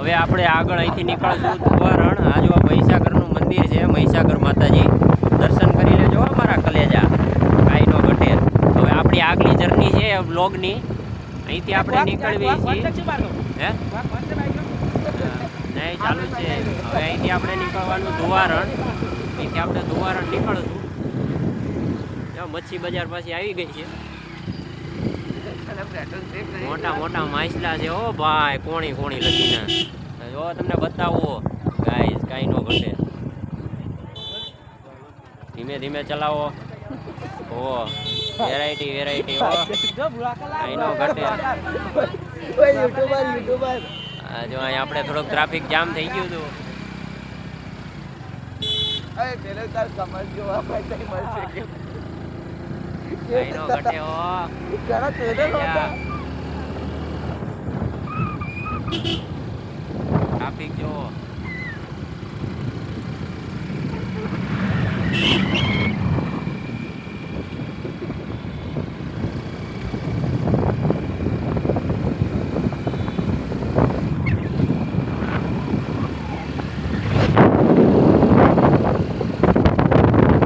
હવે આપણે આગળ અહીંથી નીકળશું ધુવારણ. આ જો મહીસાગરનું મંદિર છે મહીસાગર માતાજી. દર્શન કરી લેજો અમારા કલેજા કાંઈ ગટેર હવે આપણી આગલી જર્ની છે બ્લોગની અહીંથી આપણે નીકળવી છીએ. હે? નહીં ચાલુ છે. હવે અહીંથી આપણે નીકળવાનું ધોવારણ. અહીંથી આપણે ધોવારણ નીકળશું. મચ્છી બજાર પાસે આવી ગઈ છે. મોટા મોટા માછલા છે ઓ ભાઈ, કોણી કોણી લખીને જો તમને બતાવો, ગાઈસ, કાંઈ નો ઘટે. ધીમે ધીમે ચલાવો. ઓ વેરાયટી વેરાયટી ઓ કાંઈ નો ઘટે. આ જો અહીં આપણે થોડોક ટ્રાફિક જામ થઈ ગયું હતું. કાંઈ નો ઘટે ઓ ટ્રાફિક જો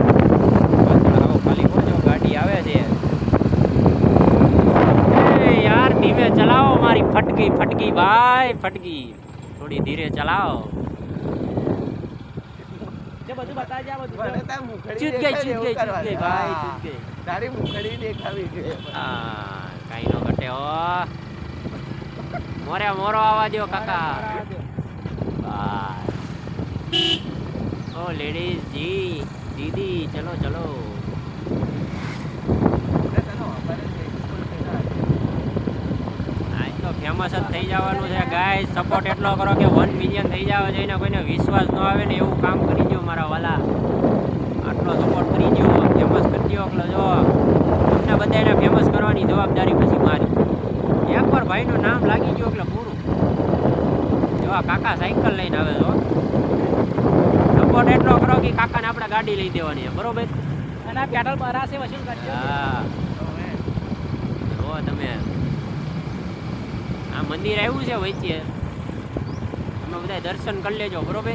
આવો ખાલી પડજો ગાડી આવે છે એ યાર ધીમે ચલાવો મારી ફટકી ફટકી ભાઈ ફટકી થોડી ધીરે ચલાવો. ચૂત ગઈ ચૂત ગઈ ચૂત ગઈ. ભાઈ ચૂત ગઈ. તારી મુખડી દેખાવી છે. હા કાઈ નો ઘટે હો. મોરે મોરો આવા દો કાકા. ઓ લેડીઝ જી. દીદી ચલો ચલો આજ તો ફેમસ જ થઈ જવાનું છે. ગાય સપોર્ટ એટલો કરો કે વન મિલિયન થઈ જાવ એને કોઈને વિશ્વાસ ન આવે ને એવું કામ કરી દો મારા વાલા. આટલો સપોર્ટ કરી દો ફેમસ કરી દો એટલે જો તમને બધાને ફેમસ કરવાની જવાબદારી પછી મારી. એકવાર ભાઈનું નામ લાગી ગયું એટલે પૂરું. જો આ કાકા સાયકલ લઈને આવે જો સપોર્ટ એટલો કરો કે કાકાને આપણે ગાડી લઈ દેવાની છે. બરોબર? પેટ્રોલ ભરાશે વસૂલ કરજો. હા જુઓ તમે આ મંદિર આવ્યું છે વચ્ચે. તમે બધા દર્શન કરી લેજો, બરોબર?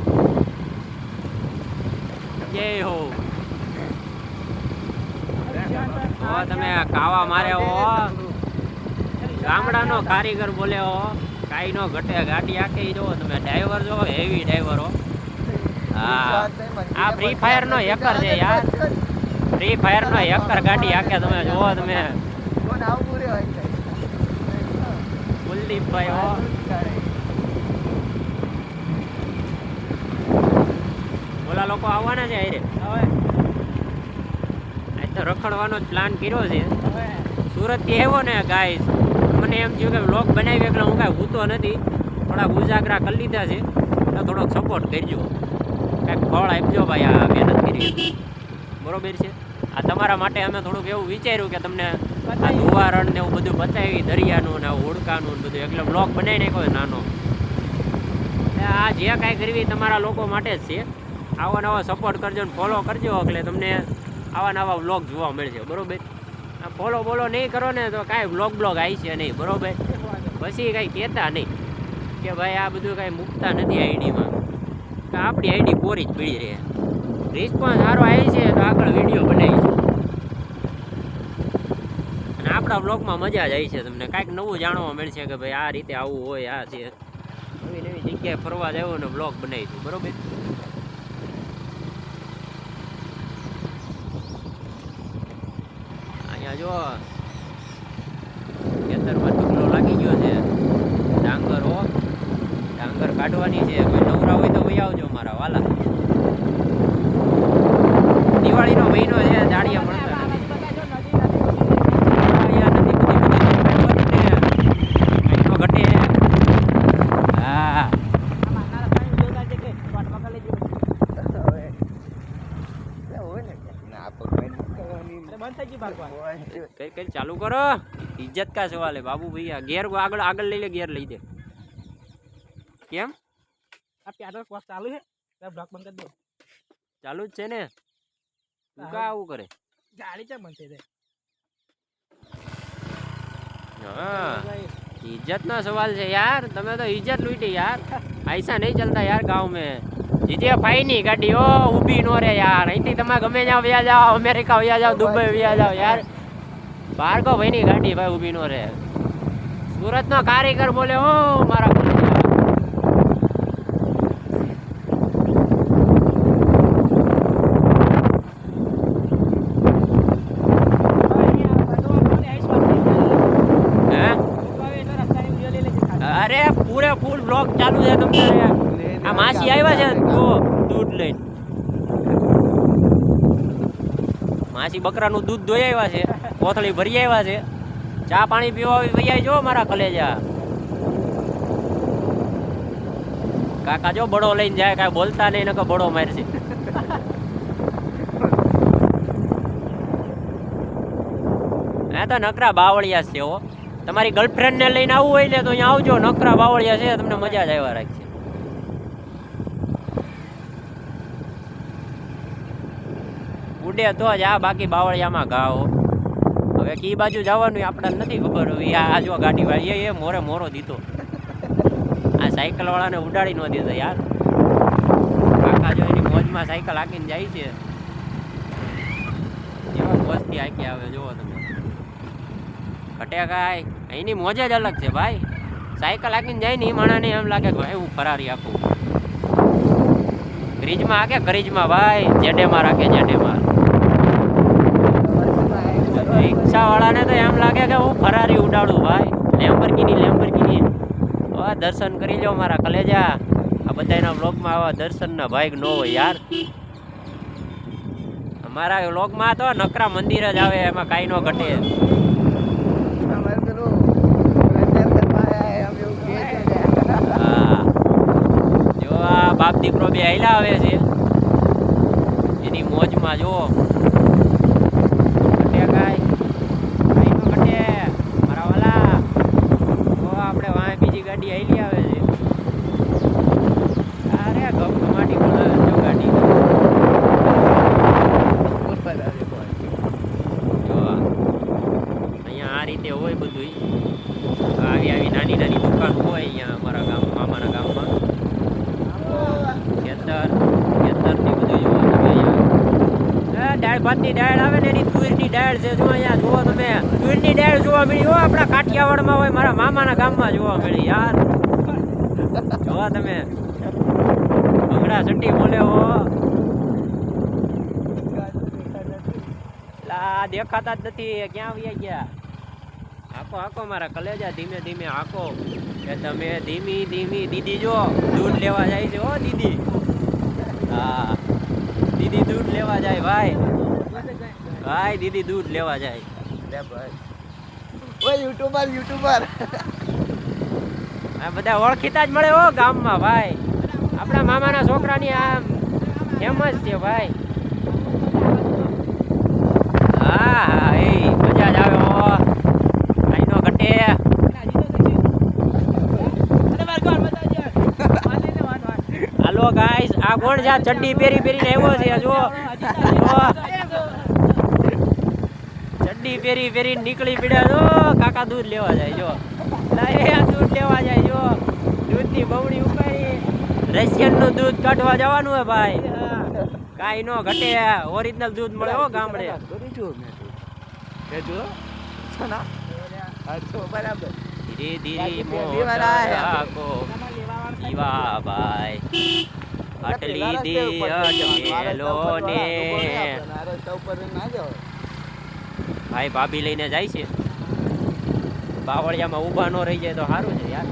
જય હો. તમે કાવા મારે હો. ગામડાનો કારીગર બોલે હો. કાંઈ નો ઘટે ગાડી આખી જો, તમે ડ્રાઈવર જો હેવી ડ્રાઈવર હો. હા. આ ફ્રી ફાયર નો હેકર છે યાર. ફ્રી ફાયર નો હેકર ગાડી આખે તમે જોવો તમે કુલદીપભાઈ હો ઓલા લોકો આવવાના છે અરે હવે. આજ તો રખડવાનો જ પ્લાન કર્યો છે. સુરતથી આવ્યો ને ગાઈસ મને એમ થયું કે વ્લોગ બનાવી એટલે હું કાંઈ ભૂતો નથી. થોડાક ઉજાગરા કરી લીધા છે. તો થોડોક સપોર્ટ કરજો. કાંઈક ફળ આપજો ભાઈ આ મહેનત કરી. બરોબર છે? આ તમારા માટે અમે થોડુંક એવું વિચાર્યું કે તમને આ ધુવારણ ને એવું બધું બતાવી દરિયાનું ને હોડકાનું ને બધું. એટલે બ્લોગ બનાવી નાખ્યો નાનો. આ જે કાંઈ કરવી તમારા લોકો માટે જ છે. આવા નવા સપોર્ટ કરજો ને ફોલો કરજો. એટલે તમને આવા નવા વ્લોગ જોવા મળશે. બરોબર? ફોલો બોલો નહીં કરો ને તો કાંઈ વ્લોગ બ્લોગ આવી છે નહીં. બરોબર? પછી કાંઈ કહેતા નહીં કે ભાઈ આ બધું કાંઈ મૂકતા નથી આઈડીમાં. તો આપણી આઈડી કોરી જ પડી રહે. રિસ્પોન્સ સારો આવી છે તો આગળ વીડિયો બનાવીશું અને આપણા બ્લોગમાં મજા જ છે તમને. કાંઈક નવું જાણવા મળશે કે ભાઈ આ રીતે આવું હોય, આ છે. નવી નવી જગ્યાએ ફરવા જાવ ને બ્લોગ બનાવીશું બરાબર? અહીંયા જો, ખેતરમાં ટુકડો લાગી ગયો છે. ડાંગર હો, ડાંગર કાઢવાની છે ઇજ્જત કા સવાલ હે બાબુ ભૈયા ગેર આગળ આગળ લઈ લે ગેર લઈ દે કેમ આ પેટ્રોલ કોસ્ટ ચાલુ છે બ્લોક બંધ કરી દો ચાલુ જ છે ને તું કા આવું કરે ગાડી ચા બંધ થઈ જાય હા ભાઈ इज्जत નો सवाल છે यार તમે તો इज्जत लूटी यार ऐसा नहीं चलता यार गांव में જીજે ફાઈ ની ગાડી ઓ ઊભી નો રે યાર અહીંથી તમે ગમે ત્યાં વયા જાઓ અમેરિકા વયા જાઓ દુબઈ વયા જાઓ યાર ભાર્ગવ ભાઈ ની ગાડી ભાઈ ઊભી નો સુરત નો કારીગર બોલે ઓ મારા અરે, પૂરે ફૂલ બ્લોક ચાલુ છે તમને. આ માસી આવ્યા છે જો, દૂધ લઈને. માસી બકરાનું દૂધ ધોઈ આવ્યા છે. કોથળી ભરી આવ્યા છે. ચા પાણી પીવા વૈયા જો મારા કલેજા. કાકા જો બડો લઈને જાય, કાંઈ બોલતા નહીં, નકર બડો મારશે. હા તો નકરા બાવળિયા છે હો. તમારી ગર્લફ્રેન્ડને લઈને આવવું હોય ને તો અહીંયા આવજો. નકરા બાવળિયા છે, તમને મજા જ આવ્યા રાખશે. ઉડે તો જ આ બાકી બાવળિયામાં ઘાવ હવે કઈ બાજુ જવાનું આપણને નથી ખબર. હવે આ જો ગાડી વાળી એ- મોરે મોરો દીધો. આ સાયકલ વાળાને ઉડાડી ન દીધો યાર. કાકા જો એની મોજમાં સાયકલ હાકીને જાય છે. એવા મોજથી હાકી આવે જુઓ તમે. ઘટે કાય એની મોજ જ અલગ છે ભાઈ. સાયકલ હાકીને જાય ને એ માણાને એમ લાગે કે હું ફરારી આપું. ગ્રીજમાં હાકે, ગ્રીજમાં ભાઈ. જેડેમાં રાખે, જેડેમાં. રિક્ષા વાળાને તો એમ લાગે કે હું ફરારી ઉડાડું ભાઈ. લેમ્બરગીની લેમ્બરગીની હવે દર્શન કરી લો મારા કલેજા. આ બધાના વ્લોગમાં આવા દર્શનના ભાઈ ન હોય યાર. અમારા વ્લોગમાં તો નકરા મંદિર જ આવે, એમાં કાંઈ ન ઘટે. દીકરો બે આયલા આવે છે. એની મોજમાં જો ઘટે કાંઈ કાંઈ નો ઘટે મારા વાલા જો આપણે વાંહે બીજી ગાડી આયલી આવે છે અરે ગમ ગમાટી બોલાવે છે જો ગાડી ઉપર આવે કોઈ. જો આ. અહીંયા હોય બધું આવી આવી નાની નાની દુકાન હોય અહીંયા અમારા ગામ, મામાના ગામમાં. ખેતર ખેતરની બધું જુઓ તમે અહીંયા. દાળ ભાતની દાળ આવે ને એની તુવેરની દાળ છે, જો અહીંયા જુઓ તમે. તુવેરની દાળ જોવા મળી. હો આપણા કાઠિયાવાડમાં હોય, મારા મામાના ગામમાં જોવા મળી, યાર. જોવા તમે. ભંગડા ચટ્ટી બોલે હો દેખાતા જ નથી. ક્યાં આવી ગયા? હાકો હાકો મારા કલેજા ધીમે ધીમે હાકો કે તમે ધીમી ધીમી દીદી જો દૂધ લેવા જાય છે હો દીદી. હા. દીદી દૂધ લેવા જાય ભાઈ. ભાઈ દીદી દૂધ લેવા જાય. ઓય યુટ્યુબર યુટ્યુબર. આ બધા ઓળખીતા જ મળે હો ગામમાં ભાઈ. આપણા મામાના છોકરાની આમ ફેમસ છે ભાઈ. હા હા એ મજા જ આવે હો કાંઈ નો ઘટે હાલો ગાઈસ આ કોણ છે? આ ચડ્ડી પહેરી પહેરીને આવ્યો છે જો. ચડ્ડી પહેરી પહેરીને નીકળી પડ્યા જો કાકા દૂધ લેવા જાય જો દૂધ લેવા જાય જો દૂધની બવડી ઉપાડી. રશિયનનું દૂધ કાઢવા જવાનું હે ભાઈ. કાંઈ નો ઘટે. ઓરિજિનલ દૂધ મળે હો ગામડે. બરાબર. ધીરે ધીરે. રાખો પીવા ભાઈ. આટલી દી અટકેલો ને ભાઈ ભાભી લઈને જાય છે. બાવળિયામાં ઊભા ન રહી જાય તો સારું છે યાર.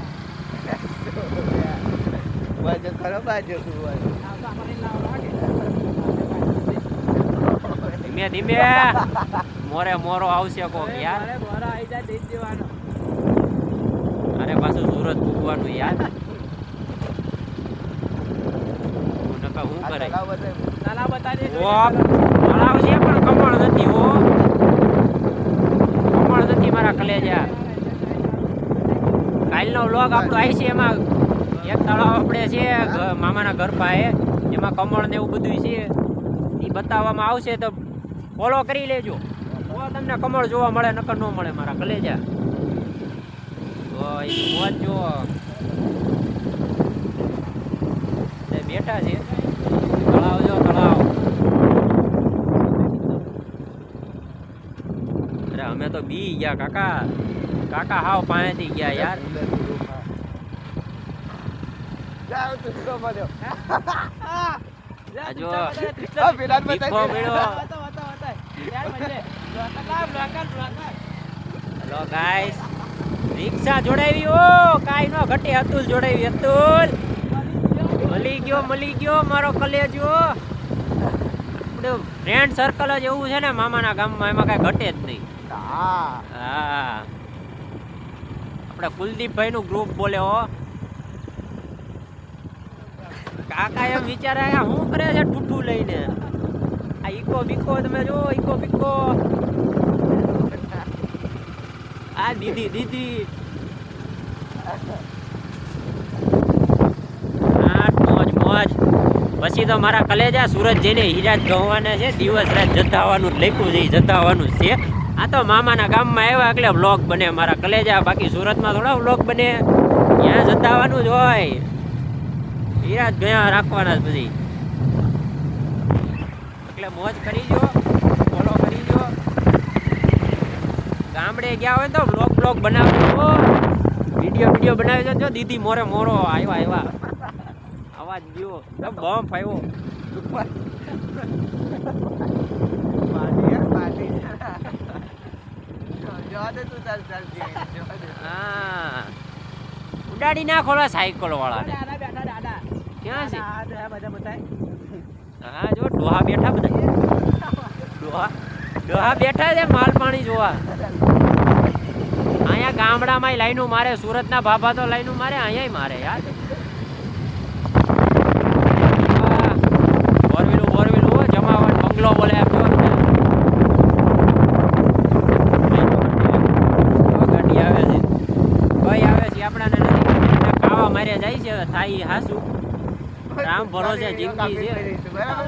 ધીમે ધીમે. મોરે મોરો આવશે કોક યાર. અરે પાછું સુરત પૂગવાનું યાર. હું કરે. તળાવ છે પણ કમળ નથી હો. કમળ નથી મારા કલેજા. કાલનો વ્લોગ આપણો આવી છે એમાં. એક તળાવ આપણે છે મામાના ઘર પાસે. એમાં કમળ ને એવું બધું છે. એ બતાવવામાં આવશે તો ફોલો કરી લેજો. તમને કમળ જોવા મળે નકર ન મળે મારા કલેજા. મોજ જો. બેઠા છે. તળાવ જો તળાવ અરે અમે તો બી ગયા. કાકા કાકા હાવ પાસેથી ગયા યાર. જો હેલો ગાઈસ. રિક્ષા જોડાવી ઓ. કાઈ નો ઘટે અતુલ જોડાવી અતુલ. મળી ગયો મળી ગયો મારો કલેજો આપણું ફ્રેન્ડ સર્કલ જ એવું છે ને મામાના ગામમાં એમાં કાંઈ ઘટે જ નહીં. હા. હા. આપણે કુલદીપભાઈ નું ગ્રુપ બોલે હો. કાકા એમ વિચારે શું કરે છે ઠૂઠું લઈને? આ ઈકો બીકો તમે જો ઈકો બીકો. આ દીદી દીદી હા મોજ મોજ પછી તો મારા કલેજા સુરત જઈને હિરાજ ગવાના છે, દિવસ રાત જતાવાનું લખ્યું છે જતાવાનું છે. આ તો મામાના ગામમાં આવ્યા એટલે વ્લોગ બને મારા કલેજા, બાકી સુરતમાં થોડા વ્લોગ બને. ત્યાં જતાવાનું જ હોય. હીરાજ ગયા રાખવાના જ પછી. એટલે મોજ કરી જો ફોલો કરી જો ગામડે ગયા હોય તો વ્લોગ બ્લોગ બનાવજો. વીડિયો વીડિયો બનાવી જો દીદી મોરે મોરો આવ્યા આવ્યા. અવાજ ગયો. બમ. હા ઉડાડી નાખો સાયકલ વાળા ક્યાં છે? હા જો ડોહા બેઠા બધા. ડોહા ડોહા બેઠા છે માલ પાણી જોવા. અહીંયા ગામડામાં લાઈનો મારે સુરતના ભાભા તો લાઈનો મારે અહીંયા મારે યાર બોરવેલું બોરવેલું હો જમાવટ બંગલો બોલે એમ જો ને. જો ગાડી આવે છે કઈ આવે છે આપણાને નથી ખબર. કાવા મારે એ હાસું. રામ ભરોસે જિંદગી છે. બરાબર?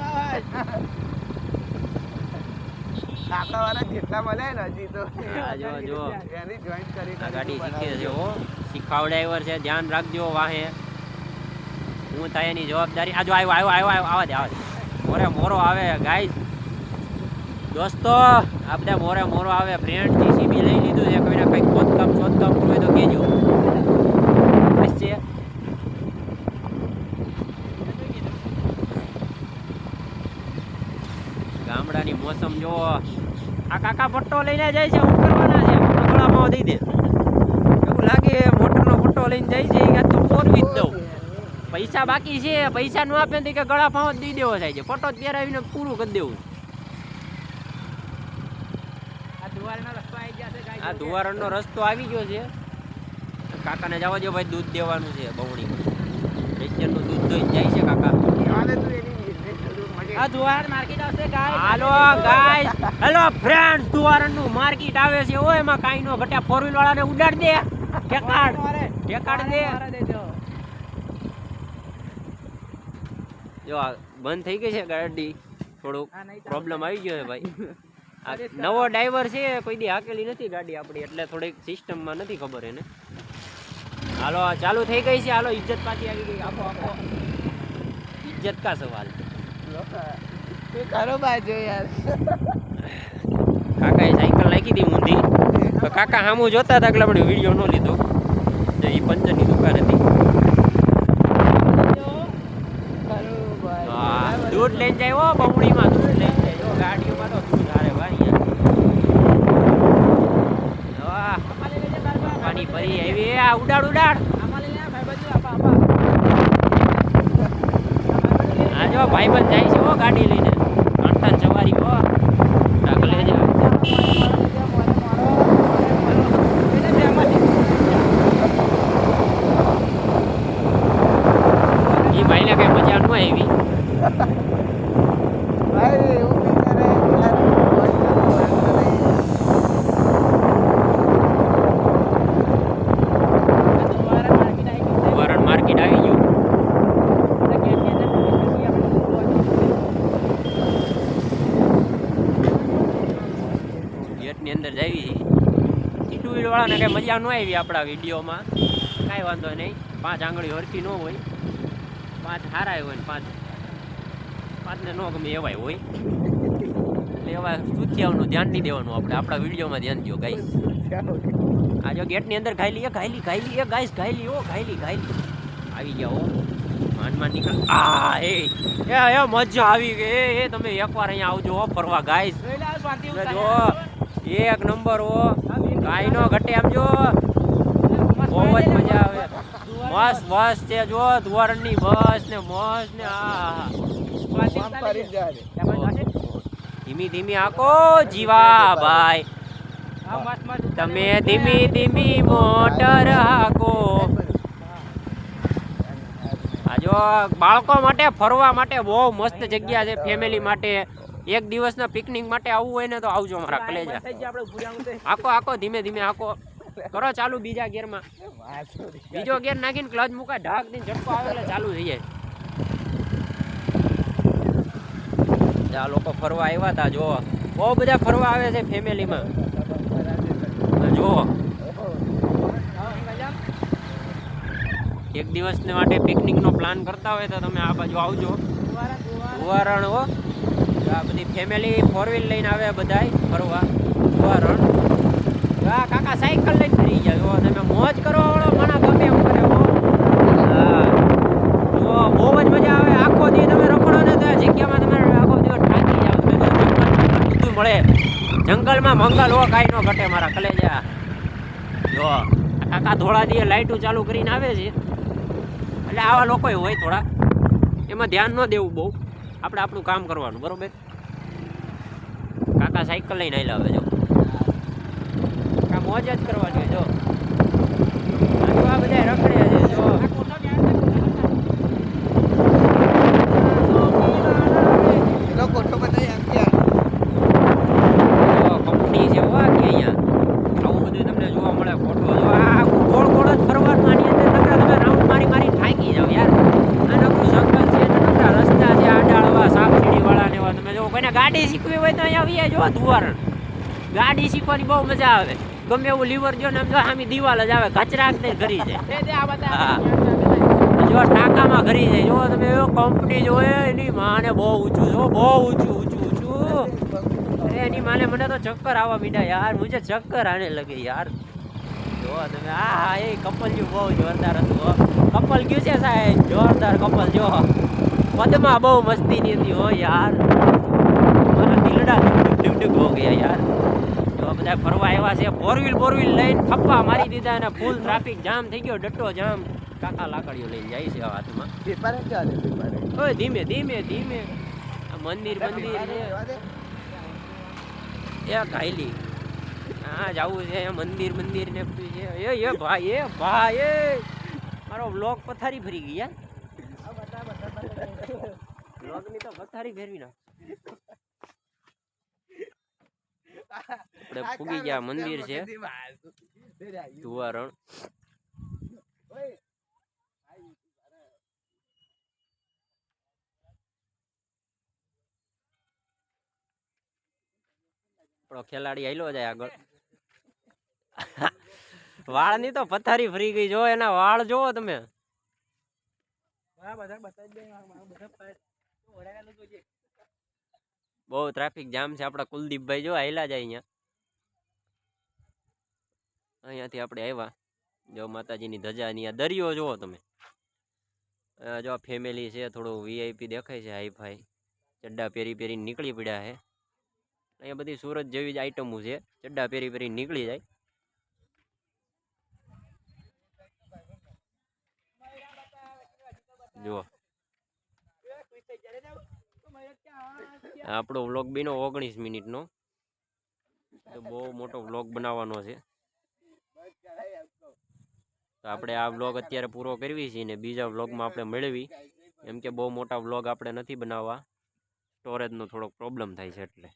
કાકાવાળા જેટલા મળે ને હજી તો. જો, જો. એની joint કરી આ ગાડી શીખે છે હો. શીખાવ ડ્રાઈવર છે ધ્યાન રાખજો વાહે. હું થાય એની જવાબદારી. આ જો આવ્યો આવ્યો આવ્યો આવ્યો આવા દે આવા મોરે મોરો આવે ગાઈસ. દોસ્તો આ બધા મોરે મોરો આવે. ફ્રેન્ડ જીસીબી લઈ લીધું છે કોઈને કંઈક ખોદકામ શોધકામ કરવું હોય તો કહેજો બસ છે ગામડાની મોસમ જો આ કાકા પટ્ટો લઈને જાય છે કરવાના છે ગળામાં દઈ દે. એવું લાગે મોટરનો પટ્ટો લઈને જાય છે કે તું ફોરવી પોરવી જ દઉં. પૈસા બાકી છે પૈસા ન આપે તો કે ગળા ફાવ જ દઈ દેવો થાય છે. પટ્ટો જ પહેરાવીને પૂરું કરી દેવું. આ ધુવારણનો રસ્તો આવી ગયો છે કાકાને જવા દો ભાઈ દૂધ દેવાનું છે બવણી રેસ્ટરનું દૂધ દોઈને જાય છે કાકા જવા દે તું એની business શરૂ મળી. હાલો ગાઈસ હેલો ફ્રેન્ડ ધુવારણનું માર્કેટ આવે છે. ઓય એમાં કાઈ નો ઘટ્યા ફોર વ્હીલ વાળાને ઉડાડ દે. ઠેકાડ ઠેકાડ દે. જો બંધ થઈ ગઈ છે ગાડી. થોડુંક પ્રોબ્લેમ આવી ગયો છે ભાઈ. આ નવો ડ્રાઈવર છે કોઈ દી હાકેલી નથી ગાડી આપણી. એટલે થોડીક સિસ્ટમમાં નથી ખબર એને. હાલો ચાલુ થઈ ગઈ છે. હાલો ઇજ્જત પાછી આવી ગઈ. આપો આપો. ઇજ્જત કા સવાલ? તું કરો બાજુ યાર. કાકાએ સાયકલ નાખી હતી તો કાકા સામું જોતા હતા એટલે આપણે વીડિયો ન લીધો. તો એ પંચરની દુકાન હતી. દૂધ લઈને જાય બમણીમાં દૂધ લઈને જાય. ગાડીઓમાં તો દૂધ હારે ભાઈ પાણી ભરી આવી. આ ઉડાડ ઉડાડ આ જો ભાઈબંધ જાય છે હો ગાડી લઈને. કંટાન જવારી હો. ઢગલે છે એ ભાઈને કઈ મજા ન આવી ભાઈ એવું વિચારે યાર કોઈ ચાલુ વાંધો નહીં. વરણ માર્કેટ આવી ગયું ગેટની અંદર જાવી છે ટુ વ્હીલ વાળા લોકોને કઈ મજા ન આવી આપણા વિડીયોમાં. કાંઈ વાંધો નહીં. પાંચ આંગળી હરકી ન હોય. પાંચ હારા હોય ને પાંચ. પાંચને ન ગમે એવાય હોય. એટલે એવા સુથિયાઓનું ધ્યાન નહીં દેવાનું આપણે. આપણા વિડીયોમાં ધ્યાન દો ગાઈસ. આ જો ગેટની અંદર ઘાયલી એ ઘાયલી ઘાયલી એ ગાઈસ ઘાયલી ઓ ઘાયલી ઘાયલી. આવી ગયા હો માનમાં નીકળ. આ એ એ મજા આવી ગઈ. એ તમે એકવાર અહીંયા આવજો ફરવા ગાઈસ. જો એક નંબર હો કાંઈ નો ઘટે આમ જો. બહુ જ મજા આવે. મસ્ત બસ બસ છે જો ધુવારણની બસ ને મસ્ત ને આ? ધીમી ધીમી આકો જીવા ભાઈ. તમે ધીમી ધીમી મોટર હાકો આ જો બાળકો માટે ફરવા માટે બહુ મસ્ત જગ્યા છે ફેમિલી માટે. એક દિવસના પિકનિક માટે આવવું હોય ને તો આવજો અમારા કલેજા આખો આકો ધીમે ધીમે આખો. કરો ચાલુ બીજા ગેરમાં. બીજો ગેર નાખીને ક્લચ મૂકા ઢાક દઈને ઝટકો આવે એટલે ચાલુ થઈ જાય. આ લોકો ફરવા આવ્યા હતા જો બહુ બધા ફરવા આવે છે ફેમિલીમાં. જો હા. એક દિવસને માટે પિકનિકનો પ્લાન કરતા હોય તો તમે આ બાજુ આવજો. ઉવારણ દુવારા. આ બધી ફેમિલી ફોર વ્હીલ લઈને આવે બધાય, ફરવા ધુવારણ આ કાકા સાયકલ લઈને ફરી જાય જો તમે મોજ કરો વાળો માણા ગમે એમ કરે, હો. હા. જો બહુ જ મજા આવે. આખો દી તમે રખડો ને ત્યાં જગ્યામાં તમે આખો દિવસ થાકી જાવ તમે બધું મળે. જંગલમાં મંગલ હો, કાંઈ ન ઘટે મારા કલેજા. જો કાકા ધોળા દીએ લાઇટો ચાલુ કરીને આવે છે. એટલે આવા લોકો હોય થોડા. એમાં ધ્યાન ન દેવું બહુ. આપણે આપણું કામ કરવાનું, બરોબર? કાકા સાયકલ લઈને આવેલા હવે, જો. કામ મોજ જ કરવા જોઈએ જો. આ બધા રખડે છે, જો આ કોઠો ક્યાં છે? લોકો તો બધા એમ કે જો કંપની છે હો આખી અહીંયા આવું બધું તમને જોવા મળે ફોટો જો આ આખું ગોળ ગોળ જ ફરવાનું આની અંદર નકરા તમે રાઉન્ડ મારી મારી થાકી જાવ યાર આ નકરું જંગલ છે ને નકરા રસ્તા છે આડાળવા સાપ વાળા ને એવા તમે જો કોઈને ગાડી શીખવી હોય તો અહીંયા આવીએ જો ધુવારણ ગાડી શીખવાની બહુ મજા આવે. ગમે એવું લીવર જો ને આમ જો આમી દિવાલ જ આવે. કચરા ને ઘરી જાય. જો ટાંકામાં ઘરી જાય. જો તમે એવો કંપની જોયે એની માને બહુ ઊંચું જો બહુ ઊંચું ઊંચું ઊંચું. અરે એની માને મને તો ચક્કર આવવા મીડા યાર. મુજે ચક્કર આને લગે યાર. જો તમે આ હા એ કપલ બહુ જોરદાર હતું કપલ કયું છે સાહેબ? જોરદાર કપલ જો. પદમાં બહુ મસ્તી ની હતી હો યાર. હો ગયા યાર. બધા ફરવા આવ્યા છે ફોર વ્હીલ ફોર વ્હીલ લઈને થપ્પા મારી દીધા અને ફૂલ ટ્રાફિક જામ થઈ ગયો ડટ્ટો જામ. કાકા લાકડીઓ લઈને જાય છે આ હાથમાં. પેપર જ ચાલે ધીમે ધીમે ધીમે. મંદિર મંદિર છે. એ કાયલી હા જાવું છે મંદિર મંદિર ને બધું છે. એ એ ભાઈ એ ભાઈ એ. મારો બ્લોગ પથારી ફરી ગઈ યાર. આ બધા, બધા, બધા. બ્લોગની તો પથારી ફેરવી નાખ આપણે ફૂગી ગયા મંદિર છે. ધુવારણ આપણો ખેલાડી આયલો જાય આગળ. વાળની તો પથારી ફરી ગઈ. જો એના વાળ જોવો તમે. બધા આ મારા બધા પાય. તો વડાવેલું જોઈએ. બહુ ટ્રાફિક જામ છે. આપણા કુલદીપભાઈ જો આયલા જાય અહીંયા. અહીંયાથી આપણે આવ્યા જો માતાજીની ધજાની આ દરિયો જુઓ તમે. આ જો ફેમિલી છે, થોડું વીઆઈપી દેખાય છે હાઈ ફાઈ. ચડ્ડા પહેરી પહેરીને નીકળી પડ્યા છે. અહીંયા બધી સુરત જેવી જ આઈટમો છે. ચડ્ડા પહેરી પહેરી નીકળી જાય. જુઓ આ આપણો વ્લોગ બીનો ઓગણીસ મિનિટનો. તો બહુ મોટો વ્લોગ બનાવવાનો છે. તો આપણે આ વ્લોગ અત્યારે પૂરો કરવી છીએ ને બીજા વ્લોગમાં આપણે મેળવી. એમ કે બહુ મોટા વ્લોગ આપણે નથી બનાવવા. સ્ટોરેજનો થોડોક પ્રોબ્લેમ થાય છે એટલે.